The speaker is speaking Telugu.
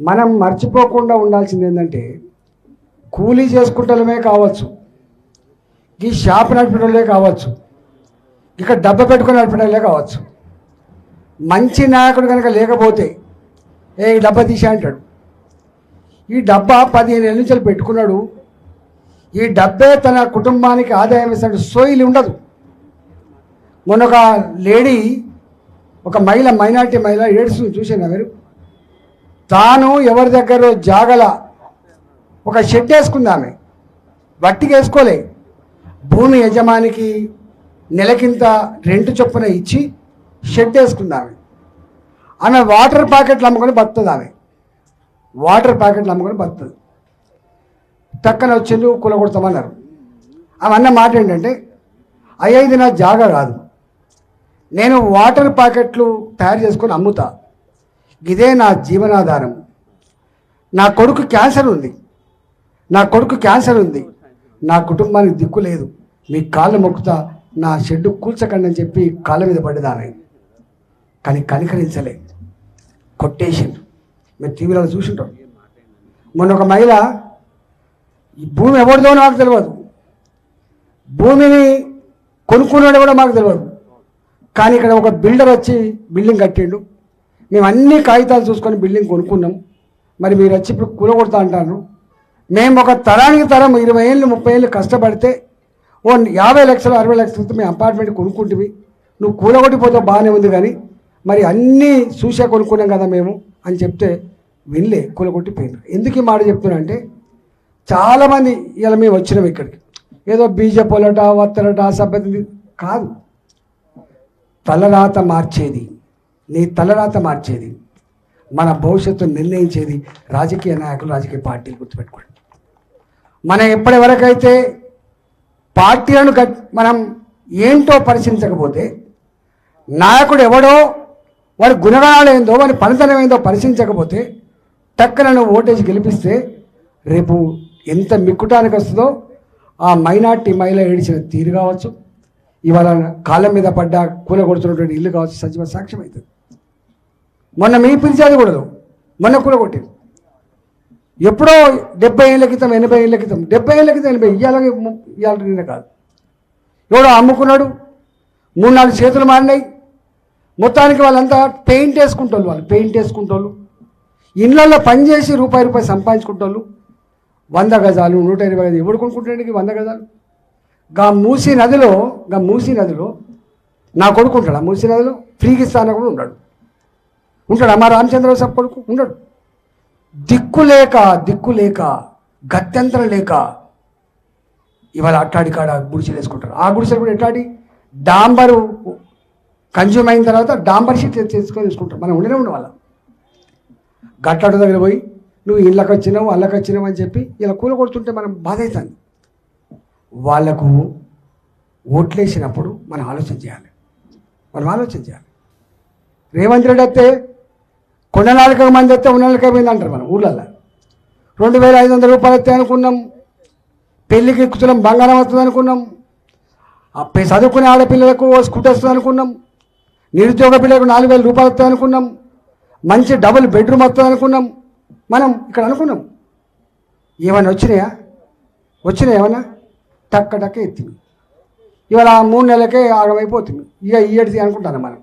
మనం మర్చిపోకుండా ఉండాల్సింది ఏంటంటే కూలీ చేసుకుంటమే కావచ్చు ఈ షాప్ నడిపేటోళ్ళే కావచ్చు ఇక్కడ డబ్బ పెట్టుకుని నడిపేటోళ్ళే కావచ్చు. మంచి నాయకుడు కనుక లేకపోతే ఏ ఈ డబ్బా తీసా అంటాడు. ఈ డబ్బా పదిహేను ఏళ్ళ నుంచి పెట్టుకున్నాడు. ఈ డబ్బే తన కుటుంబానికి ఆదాయం ఇస్తాడు. సోయిలు ఉండదు. మొన్న ఒక లేడీ ఒక మహిళ మైనార్టీ మహిళ ఏడుస్తుంది. చూసాను మీరు? తాను ఎవరి దగ్గర జాగల ఒక షెడ్ వేసుకుందామె వట్టికి వేసుకోలే. భూమి యజమానికి నెలకింత రెంట్ చొప్పున ఇచ్చి షెడ్ వేసుకుందామె ఆమె. వాటర్ ప్యాకెట్లు అమ్ముకొని బతుంది ఆమె. వాటర్ ప్యాకెట్లు అమ్ముకొని బతుంది టక్కన వచ్చిండు కులగొడతామన్నారు ఆమె అన్న మాట ఏంటంటే అయ్యా ఇది నా జాగా కాదు. నేను వాటర్ ప్యాకెట్లు తయారు చేసుకొని అమ్ముతా. ఇదే నా జీవనాధారం. నా కొడుకు క్యాన్సర్ ఉంది. నా కొడుకు క్యాన్సర్ ఉంది. నా కుటుంబానికి దిక్కు లేదు. మీ కాళ్ళు మొక్కుతా నా షెడ్డు కూల్చకండి అని చెప్పి కాళ్ళ మీద పడ్డదానే కానీ కనికరించలే కొట్టేసిండు. మీరు టీవీలో చూసింటాం. మొన్న ఒక మహిళ ఈ భూమి ఎవరిదో నాకు తెలియదు భూమిని కొనుక్కున్నాడు కూడా మాకు తెలియదు కానీ ఇక్కడ ఒక బిల్డర్ వచ్చి బిల్డింగ్ కట్టిండు. మేము అన్ని కాగితాలు చూసుకొని బిల్డింగ్ కొనుక్కున్నాం. మరి మీరు వచ్చి ఇప్పుడు కూలగొడతా అంటారు. మేము ఒక తరానికి తరం ఇరవై ఏళ్ళు ముప్పై ఏళ్ళు కష్టపడితే ఓ యాభై లక్షలు అరవై లక్షలతో మేము అపార్ట్మెంట్ కొనుక్కుంటివి. నువ్వు కూలగొట్టిపోతావు బాగానే ఉంది కానీ మరి అన్నీ చూసే కొనుక్కున్నాం కదా మేము అని చెప్తే వినలే కూలగొట్టిపోయినారు. ఎందుకు ఈ మాట చెప్తున్నా అంటే చాలామంది ఇలా మేము వచ్చినాం ఇక్కడికి. ఏదో బీజేపీలట వత్తరట సభ్యత కాదు. తలరాత మార్చేది. నీ తలరాత మార్చేది. మన భవిష్యత్తు నిర్ణయించేది రాజకీయ నాయకులు రాజకీయ పార్టీలు గుర్తుపెట్టుకోండి. మనం ఎప్పటి వరకైతే పార్టీలను మనం ఏంటో పరిశీలించకపోతే నాయకుడు ఎవడో వాడి గుణగణాలు ఏందో వాడి పనితనం ఏందో పరిశీలించకపోతే టక్కన నువ్వు ఓటేసి గెలిపిస్తే రేపు ఎంత మిక్కుటానికి వస్తుందో ఆ మైనార్టీ మహిళ ఏడిచిన తీరు కావచ్చు. ఇవాళ కాళ్ళ మీద పడ్డ కూల కొడుతున్నటువంటి ఇల్లు కావచ్చు సజీవ సాక్ష్యం అవుతుంది. మొన్న మీ పిలిచేది కూడా మొన్న కూడా కొట్టింది. ఎప్పుడో డెబ్బై ఏళ్ళ క్రితం ఎనభై ఏళ్ళ క్రితం డెబ్బై ఏళ్ళ క్రితం ఎనభై ఇవాళ ఇవాళ నిన్న కాదు. ఎవడో అమ్ముకున్నాడు మూడు నాలుగు చేతులు మారినాయి. మొత్తానికి వాళ్ళంతా పెయింట్ వేసుకుంటోళ్ళు వాళ్ళు పెయింట్ వేసుకుంటోళ్ళు. ఇళ్ళల్లో పనిచేసి రూపాయి రూపాయి సంపాదించుకుంటోళ్ళు. వంద గజాలు నూట ఇరవై గజాలు ఎవడు కొనుక్కుంటాడు వంద గజాలు? గా మూసీ నదిలో గా మూసీ నదిలో నా కొడుకుంటాడు ఆ మూసీ నదిలో ఫ్రీకి ఇస్తాన కూడా ఉన్నాడు. ఉంటాడు. మా రామచంద్రరావు సాబ్ కొడుకు ఉండడు. దిక్కు లేక దిక్కు లేక గత్యంతరం లేక ఇవాళ అట్టాడి కాడ గుడిసెలు వేసుకుంటారు. ఆ గుడిసెలు కూడా ఎట్లాడి డాంబరు కన్జ్యూమ్ అయిన తర్వాత డాంబర్ షీట్ చేసుకొని వేసుకుంటారు. మనం ఉండనే ఉండే వాళ్ళం గట్టాడు దగ్గర పోయి నువ్వు ఇళ్ళకి వచ్చినావు అల్లకి వచ్చినావు అని చెప్పి ఇలా కూల కొడుతుంటే మనం బాధ అవుతుంది. వాళ్ళకు ఓట్లేసినప్పుడు మనం ఆలోచన చేయాలి. మనం ఆలోచన చేయాలి. రేవంత్ రెడ్డి అయితే కొండ నాలుగు మంది వస్తే ఉన్న నాలుక పోయింది అంటారు మనం ఊళ్ళల్లో రెండు వేల ఐదు వందల రూపాయలు వస్తాయి అనుకున్నాం. పెళ్ళికి ఎక్కుతున్నాం బంగారం వస్తుంది అనుకున్నాం. చదువుకునే ఆడపిల్లలకు స్కూటర్ వస్తుంది అనుకున్నాం. నిరుద్యోగ పిల్లలకు నాలుగు వేల రూపాయలు వస్తాయి అనుకున్నాం. మంచి డబుల్ బెడ్రూమ్ వస్తుంది అనుకున్నాం. మనం ఇక్కడ అనుకున్నాం. ఏమైనా వచ్చినాయా? వచ్చినాయి ఏమన్నా టక్క టక్క ఎత్తింది. ఇవాళ ఆ మూడు నెలలకే ఆగమైపోతుంది. ఇక ఇయ్యడిది అనుకుంటాను మనం.